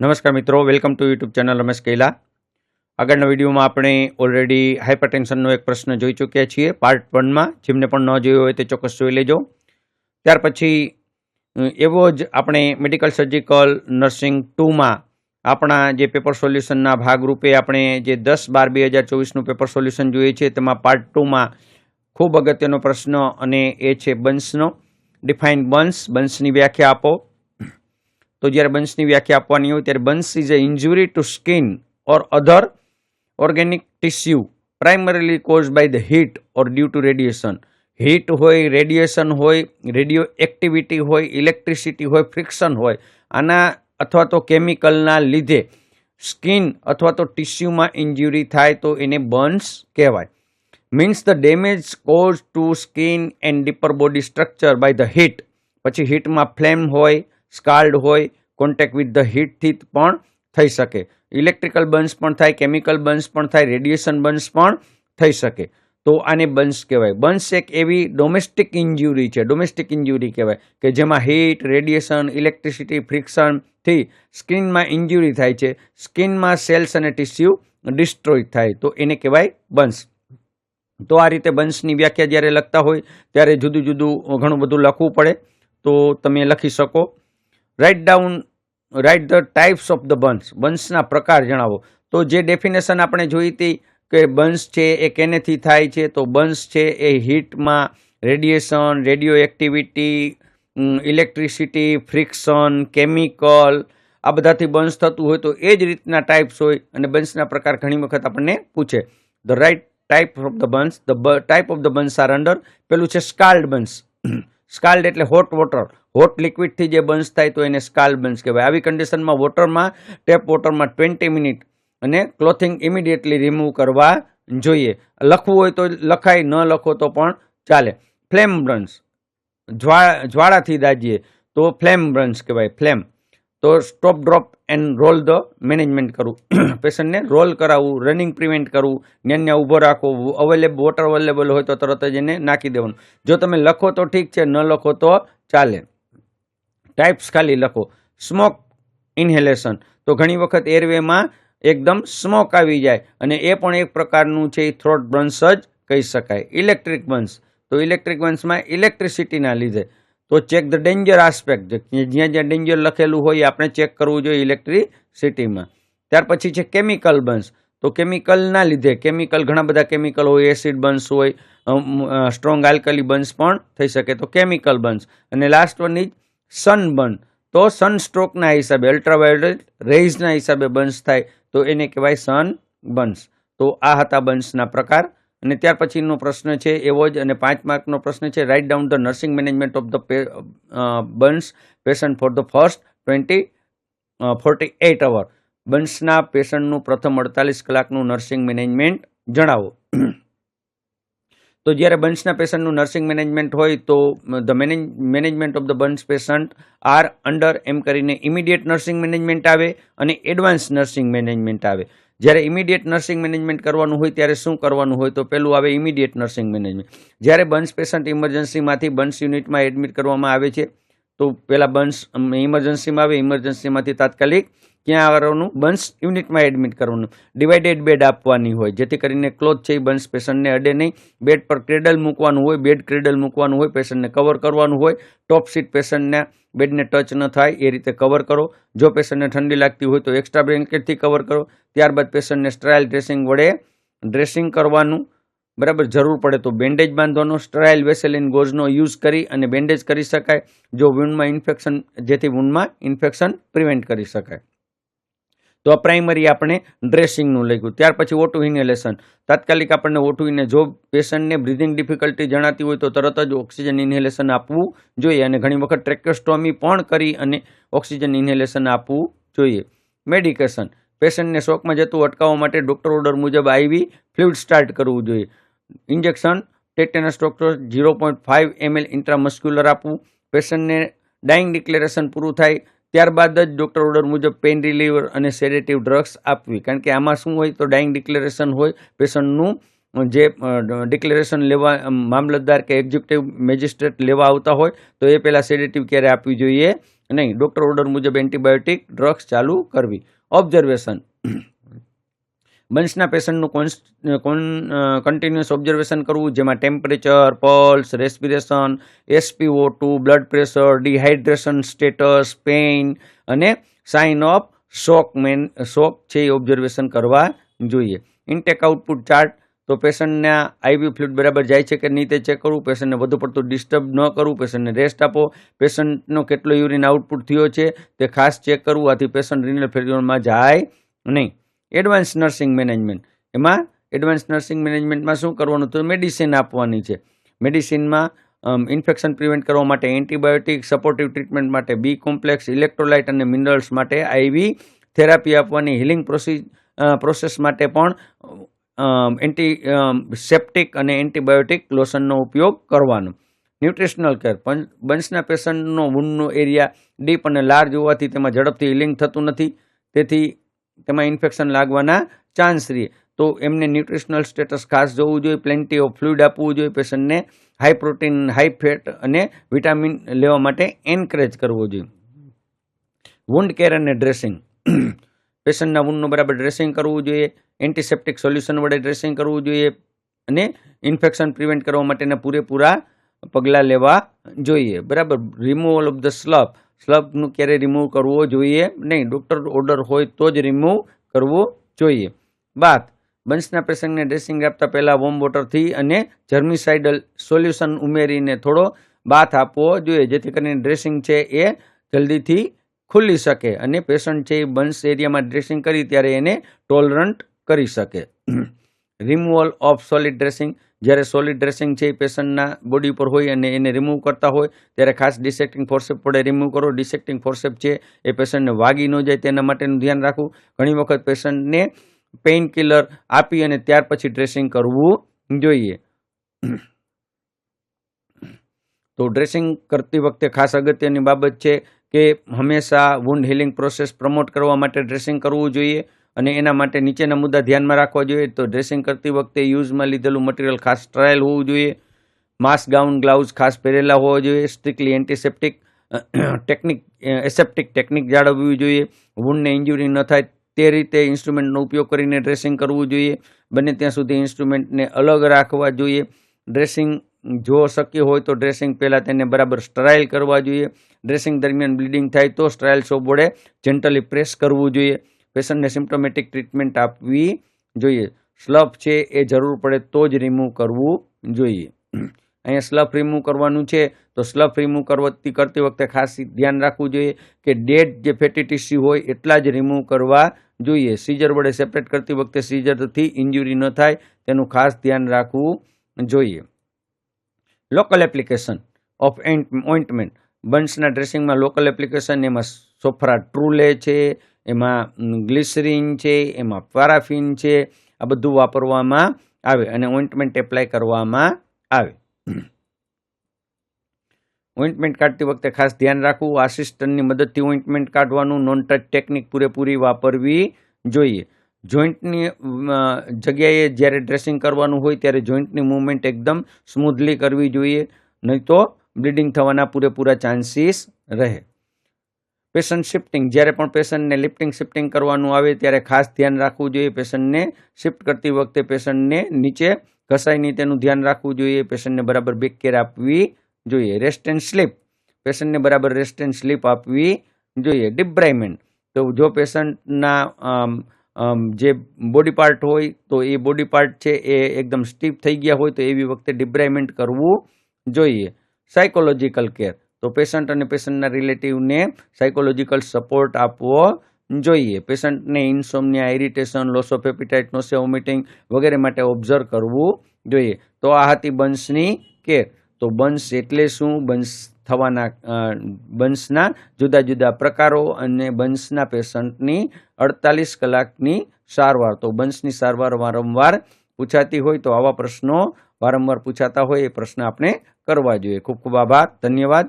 નમસ્કાર મિત્રો, welcome to YouTube channel Ramesh Kaila. આગળના વિડીયોમાં આપણે ઓલરેડી હાઇપરટેન્શનનો એક પ્રશ્ન જોઈ ચૂક્યા છીએ. પાર્ટ વનમાં જેમને પણ ન જોયો હોય તે ચોક્કસ જોઈ લેજો. ત્યાર પછી એવો જ આપણે મેડિકલ સર્જિકલ નર્સિંગ ટુમાં આપણા જે પેપર સોલ્યુશનના ભાગરૂપે આપણે જે દસ બાર બે હજાર ચોવીસનું પેપર સોલ્યુશન જોઈએ છે તેમાં પાર્ટ ટુમાં ખૂબ અગત્યનો પ્રશ્ન અને એ છે બન્સનો. ડિફાઇન બંસ બન્સની વ્યાખ્યા આપો. તો જ્યારે બંસની વ્યાખ્યા આપવાની હોય ત્યારે burns is a injury to skin or other organic tissue primarily cause by the heat or due to radiation heat હોય રેડિયેશન હોય રેડિયો એક્ટિવિટી હોય ઇલેક્ટ્રિસિટી હોય ફ્રિક્શન હોય. આના અથવા તો કેમિકલના લીધે સ્કિન અથવા તો ટિશ્યુમાં ઇન્જ્યુરી થાય તો એને બર્ન્સ કહેવાય. Means the damage cause to skin and deeper body structure by the heat પછી હીટમાં ફ્લેમ હોય સ્કાલ્ડ હોય કોન્ટેક્ટ વિથ ધ હીટથી પણ થઈ શકે. ઇલેક્ટ્રિકલ બન્સ પણ થાય કેમિકલ બન્સ પણ થાય રેડિયેશન બન્સ પણ થઈ શકે. તો આને બન્સ કહેવાય. બન્સ એક એવી ડોમેસ્ટિક ઇન્જ્યુરી છે ડોમેસ્ટિક ઇન્જ્યુરી કહેવાય, કે જેમાં હીટ રેડિયેશન ઇલેક્ટ્રિસિટી ફ્રિક્શનથી સ્કિનમાં ઇન્જ્યુરી થાય છે. સ્કિનમાં સેલ્સ અને ટિશ્યુ ડિસ્ટ્રોય થાય. તો એને કહેવાય બન્સ તો આ રીતે બન્સની વ્યાખ્યા જ્યારે લખતા હોય, ત્યારે જુદું જુદું ઘણું બધું લખવું પડે. તો તમે લખી શકો. Write down write the types of the burns બન્સના પ્રકાર જણાવો. તો જે ડેફિનેશન આપણે જોઈ હતી કે બન્સ છે એ કેનેથી થાય છે, તો બંસ છે એ હીટમાં radiation radio activity electricity friction chemical આ બધાથી બન્સ થતું હોય તો એ જ રીતના ટાઈપ્સ હોય અને બન્સના પ્રકાર ઘણી વખત આપણને પૂછે. The write type of the burns the type of the burns are under પેલું છે સ્કાલ્ડ બન્સ સ્કાલ્ડ એટલે હોટ વોટર હોટ લિક્વિડથી જે બન્સ થાય તો એને સ્કાલ્ડ બન્સ કહેવાય. આવી કન્ડિશનમાં વોટરમાં ટેપ વોટરમાં ટ્વેન્ટી મિનિટ અને ક્લોથિંગ ઇમિડિયેટલી રિમૂવ કરવા જોઈએ. લખવું હોય તો લખાય, ન લખો તો પણ ચાલે. ફ્લેમ બ્રન્સ જ્વા, જ્વાળાથી દાજીએ તો ફ્લેમ બ્રન્સ કહેવાય ફ્લેમ તો stop drop and roll the management કરવું પેશન્ટને રોલ કરાવવું રનિંગ પ્રિવેન્ટ કરવું જ્ઞાનને ઊભો રાખવો અવેલેબલ વોટર અવેલેબલ હોય તો તરત જ એને નાખી દેવાનું. જો તમે લખો તો ઠીક છે, ન લખો તો ચાલે. ટાઈપ્સ ખાલી લખો. સ્મોક ઇન્હેલેશન તો ઘણી વખત એરવેમાં એકદમ સ્મોક આવી જાય અને એ પણ એક પ્રકારનું છે, એ થ્રોટ બન્સ જ કહી શકાય. ઇલેક્ટ્રિક બન્સ તો ઇલેક્ટ્રિક બન્સમાં ઇલેક્ટ્રિસિટીના લીધે તો ચેક ધ ડેન્જર આસ્પેક્ટ જ્યાં જ્યાં ડેન્જર લખેલું હોય આપણે ચેક કરવું જોઈએ ઇલેક્ટ્રિસિટીમાં ત્યાર પછી છે કેમિકલ બન્સ તો કેમિકલના લીધે કેમિકલ ઘણા બધા કેમિકલ હોય એસિડ બન્સ હોય સ્ટ્રોંગ આલ્કલી બન્સ પણ થઈ શકે. તો કેમિકલ બન્સ અને લાસ્ટ વન સન બર્ન તો સનસ્ટ્રોકના હિસાબે અલ્ટ્રાવાયોલેટ રેઝના હિસાબે બન્સ થાય. તો એને કહેવાય સન બન્સ તો આ હતા બન્સના પ્રકાર. અને ત્યાર પછીનો પ્રશ્ન છે એવો જ અને પાંચ માર્કનો પ્રશ્ન છે write down the nursing management of the burns patient for the first twenty forty eight hour બન્સના પેશન્ટનું પ્રથમ અડતાલીસ કલાકનું નર્સિંગ મેનેજમેન્ટ જણાવો. તો જ્યારે બન્સના પેશન્ટનું નર્સિંગ મેનેજમેન્ટ હોય તો the manage management of the burns patient are under એમ કરીને ઇમિડિયેટ નર્સિંગ મેનેજમેન્ટ આવે અને એડવાન્સ નર્સિંગ મેનેજમેન્ટ આવે. જ્યારે ઇમિડિયેટ નર્સિંગ મેનેજમેન્ટ કરવાનું હોય ત્યારે શું કરવાનું હોય તો પહેલું આવે ઇમિડિયેટ નર્સિંગ મેનેજમેન્ટ જ્યારે બન્સ પેશન્ટ ઇમરજન્સીમાંથી બન્સ યુનિટમાં એડમિટ કરવામાં આવે છે તો પહેલાં બન્સ ઇમરજન્સીમાં આવે ઇમરજન્સીમાંથી તાત્કાલિક ક્યાં આવવાનું? બન્સ યુનિટમાં એડમિટ કરવાનું. ડિવાઇડેડ બેડ આપવાની હોય, જેથી કરીને ક્લોથ છે એ બન્સ પેશન્ટને અડે નહીં. બેડ પર ક્રેડલ મૂકવાનું હોય બેડ ક્રેડલ મૂકવાનું હોય પેશન્ટને કવર કરવાનું હોય. ટોપ સીટ પેશન્ટને બેડને ટચ ન થાય, એ રીતે કવર કરો. જો પેશન્ટને ઠંડી લાગતી હોય તો એક્સ્ટ્રા બ્લેન્કેટથી કવર કરો. ત્યારબાદ પેશન્ટને સ્ટ્રાયલ ડ્રેસિંગ વડે ડ્રેસિંગ કરવાનું. બરાબર, જરૂર પડે તો બેન્ડેજ બાંધવાનો સ્ટરાઇલ વેસેલિન ગોઝનો યુઝ કરી અને બેન્ડેજ કરી શકાય, જો વૂનમાં ઇન્ફેક્શન જેથી વૂનમાં ઇન્ફેક્શન પ્રિવેન્ટ કરી શકાય. તો આ પ્રાઇમરી આપણે ડ્રેસિંગનું લખ્યું. ત્યાર પછી ઓટુ ઇન્હેલેશન તાત્કાલિક આપણને ઓટુ ઇને જો પેશન્ટને બ્રિધિંગ ડિફિકલ્ટી જણાતી હોય તો તરત જ ઓક્સિજન ઇન્હેલેશન આપવું જોઈએ અને ઘણી વખત ટ્રેક્યોસ્ટોમી પણ કરી અને ઓક્સિજન ઇન્હેલેશન આપવું જોઈએ. મેડિકેશન પેશન્ટને શોકમાં જતું અટકાવવા માટે ડૉક્ટર ઓર્ડર મુજબ આઈવી ફ્લુઇડ સ્ટાર્ટ કરવું જોઈએ. Injection, tetanus doctor, zero point five ML intramuscular આપવું, પેશન્ટને ડાઇંગ ડિક્લેરેશન પૂરું થાય, ત્યારબાદ જ ડૉક્ટર ઓર્ડર મુજબ પેઇન રિલીવર અને સેડેટિવ ડ્રગ્સ આપવી. કારણ કે આમાં શું હોય તો ડાઇંગ ડિક્લેરેશન હોય, પેશન્ટનું જે ડિક્લેરેશન લેવા મામલતદાર કે એક્ઝિક્યુટિવ મેજિસ્ટ્રેટ લેવા આવતા હોય, તો એ પહેલાં સેડેટિવ ક્યારે આપવી જોઈએ? નહીં, ડૉક્ટર ઓર્ડર મુજબ એન્ટીબાયોટિક ડ્રગ્સ ચાલુ કરવી. ઓબ્ઝર્વેશન. બંશના પેશન્ટનું કોન કન્ટિન્યુઅસ ઓબ્ઝર્વેશન કરવું, જેમાં temperature pulse respiration SPO two blood pressure dehydration status pain અને sign of shock main shock છે એ ઓબ્ઝર્વેશન કરવા જોઈએ. ઇન્ટેક આઉટપુટ ચાર્ટ તો પેશન્ટના આઈવી ફ્લુઇડ બરાબર જાય છે કે નહીં તે ચેક કરવું, પેશન્ટને વધુ પડતું ડિસ્ટર્બ ન કરવું, પેશન્ટને રેસ્ટ આપો. પેશન્ટનો કેટલો યુરિન આઉટપુટ થયો છે તે ખાસ ચેક કરવું, આથી પેશન્ટ રિનલ ફેલ્યુરમાં જાય નહીં. એડવાન્સ નર્સિંગ મેનેજમેન્ટ એમાં એડવાન્સ નર્સિંગ મેનેજમેન્ટમાં શું કરવાનું? તો મેડિસિન આપવાની છે. મેડિસિનમાં ઇન્ફેક્શન પ્રિવેન્ટ કરવા માટે એન્ટીબાયોટિક સપોર્ટિવ ટ્રીટમેન્ટ માટે બી કોમ્પ્લેક્સ ઇલેક્ટ્રોલાઇટ અને મિનરલ્સ માટે આઈવી થેરાપી આપવાની હિલિંગ પ્રોસી પ્રોસેસ માટે પણ એન્ટી સેપ્ટિક અને એન્ટીબાયોટિક લોશનનો ઉપયોગ કરવાનો. ન્યુટ્રિશનલ કેર બંશના પેશન્ટનો વૂનનો એરિયા ડીપ અને લાર્જ હોવાથી તેમાં ઝડપથી હિલિંગ થતું નથી. તેથી તેમાં ઇન્ફેક્શન લાગવાના ચાન્સ રહે. તો એમને ન્યુટ્રિશનલ સ્ટેટસ ખાસ જોવું જોઈએ પ્લેન્ટી ઓફ ફ્લુઇડ આપવું જોઈએ, પેશન્ટને હાઈ પ્રોટીન હાઈ ફેટ અને વિટામિન લેવા માટે એન્કરેજ કરવો જોઈએ. વુન્ડ કેર અને ડ્રેસિંગ પેશન્ટના વુન્ડનું બરાબર ડ્રેસિંગ કરવું જોઈએ એન્ટિસેપ્ટિક સોલ્યુશન વડે ડ્રેસિંગ કરવું જોઈએ અને ઇન્ફેક્શન પ્રિવેન્ટ કરવા માટેના પૂરેપૂરા પગલાં લેવા જોઈએ. બરાબર? રિમૂવલ ઓફ ધ સ્લબ સ્લબનું ક્યારે રિમૂવ કરવો જોઈએ? નહીં ડૉક્ટર ઓર્ડર હોય તો જ રિમૂવ કરવો જોઈએ. બાથ બંશના પેશન્ટને ડ્રેસિંગ આપતા પહેલાં વોર્મ વોટરથી અને જર્મિસાઇડલ સોલ્યુશન ઉમેરીને થોડો બાથ આપવો જોઈએ, જેથી કરીને ડ્રેસિંગ છે એ જલ્દીથી ખુલી શકે અને પેશન્ટ છે એ બંશ એરિયામાં ડ્રેસિંગ કરી ત્યારે એને ટોલરન્ટ કરી શકે. રિમૂવલ ઓફ સોલિડ ડ્રેસિંગ જ્યારે સોલિડ ડ્રેસિંગ છે એ પેશન્ટના બોડી ઉપર હોય અને એને રિમૂવ કરતા હોય, ત્યારે ખાસ ડિસેક્ટિંગ ફોર્સેપ પડે રિમૂવ કરો. ડિસેક્ટિંગ ફોર્સેપ છે એ પેશન્ટને વાગી ન જાય તેના માટેનું ધ્યાન રાખવું. ઘણી વખત પેશન્ટને પેઇન કિલર આપી અને ત્યાર પછી ડ્રેસિંગ કરવું જોઈએ. તો ડ્રેસિંગ કરતી વખતે ખાસ અગત્યની બાબત છે કે હંમેશા વુન્ડ હિલિંગ પ્રોસેસ પ્રમોટ કરવા માટે ડ્રેસિંગ કરવું જોઈએ. અને એના માટે નીચેના મુદ્દા ધ્યાનમાં રાખવા જોઈએ. તો ડ્રેસિંગ કરતી વખતે યુઝમાં લીધેલું મટીરિયલ ખાસ ટ્રાયલ હોવું જોઈએ. માસ્ક ગાઉન ગ્લાઉઝ ખાસ પહેરેલા હોવા જોઈએ. Strictly antiseptic technique aseptic technique જાળવવી જોઈએ. વુન્ડને ઇન્જ્યુરી ન થાય તે રીતે ઇન્સ્ટ્રુમેન્ટનો ઉપયોગ કરીને ડ્રેસિંગ કરવું જોઈએ. બને ત્યાં સુધી ઇન્સ્ટ્રુમેન્ટને અલગ રાખવા જોઈએ. ડ્રેસિંગ જો શક્ય હોય તો ડ્રેસિંગ પહેલાં તેને બરાબર સ્ટરાઇલ કરવા જોઈએ. ડ્રેસિંગ દરમિયાન બ્લીડિંગ થાય તો સ્ટરાઇલ સોપ વડે જેન્ટલી પ્રેસ કરવું જોઈએ. પેશન્ટને સિમ્ટોમેટિક ટ્રીટમેન્ટ આપવી જોઈએ. સ્લફ છે એ જરૂર પડે તો જ રિમૂવ કરવું જોઈએ. અહીંયા સ્લફ રિમૂવ કરવાનું છે તો સ્લફ રિમૂવ કરવાથી કરતી વખતે ખાસ ધ્યાન રાખવું જોઈએ કે ડેડ જે ફેટી ટીસ્યુ હોય એટલા જ રિમૂવ કરવા જોઈએ. સીઝર વડે સેપરેટ કરતી વખતે સીઝરથી ઇન્જુરી ન થાય તેનું ખાસ ધ્યાન રાખવું જોઈએ. લોકલ એપ્લિકેશન ઓફ ઓઇન્ટમેન્ટ બન્સના ડ્રેસિંગમાં લોકલ એપ્લિકેશન એમાં સોફરા ટ્રુલે છે. એમાં ગ્લિસરીન છે, એમાં પારાફિન છે, આ બધું વાપરવામાં આવે અને ઓઇન્ટમેન્ટ એપ્લાય કરવામાં આવે. ઓઇન્ટમેન્ટ કાઢતી વખતે ખાસ ધ્યાન રાખવું આસિસ્ટન્ટની મદદથી ઓઇન્ટમેન્ટ કાઢવાનું નોન ટચ ટેકનિક પૂરેપૂરી વાપરવી જોઈએ. જોઈન્ટની જગ્યાએ જ્યારે ડ્રેસિંગ કરવાનું હોય ત્યારે જોઈન્ટની મૂવમેન્ટ એકદમ સ્મૂથલી કરવી જોઈએ, નહીં તો બ્લીડિંગ થવાના પૂરેપૂરા ચાન્સીસ રહે. પેશન્ટ શિફ્ટિંગ જ્યારે પણ પેશન્ટને લિફ્ટિંગ શિફ્ટિંગ કરવાનું આવે ત્યારે ખાસ ધ્યાન રાખવું જોઈએ પેશન્ટને શિફ્ટ કરતી વખતે પેશન્ટને નીચે ઘસાય નહીં તેનું ધ્યાન રાખવું જોઈએ, પેશન્ટને બરાબર બેક કેર આપવી જોઈએ. રેસ્ટ એન્ડ સ્લીપ પેશન્ટને બરાબર રેસ્ટ એન્ડ સ્લીપ આપવી જોઈએ. ડિબ્રાઇમેન્ટ તો જો પેશન્ટના જે બોડી પાર્ટ હોય તો એ બોડી પાર્ટ છે એ એકદમ સ્ટીપ થઈ ગયા હોય તો એવી વખતે ડિબ્રાઇમેન્ટ કરવું જોઈએ. સાયકોલોજીકલ કેર તો પેશન્ટ અને પેશન્ટના રિલેટિવને સાયકોલોજીકલ સપોર્ટ આપવો જોઈએ. પેશન્ટને insomnia irritation loss of appetite nausea vomiting વગેરે માટે ઓબ્ઝર્વ કરવું જોઈએ. તો આ હતી બંશની કેર તો બંશ એટલે શું? બંશ થવાના બંશના જુદા જુદા પ્રકારો અને બંશના પેશન્ટની અડતાલીસ કલાકની સારવાર. તો બંશની સારવાર વારંવાર પૂછાતી હોય તો આવા પ્રશ્નો વારંવાર પૂછાતા હોય એ પ્રશ્ન આપણે કરવા જોઈએ. ખૂબ ખૂબ આભાર. ધન્યવાદ.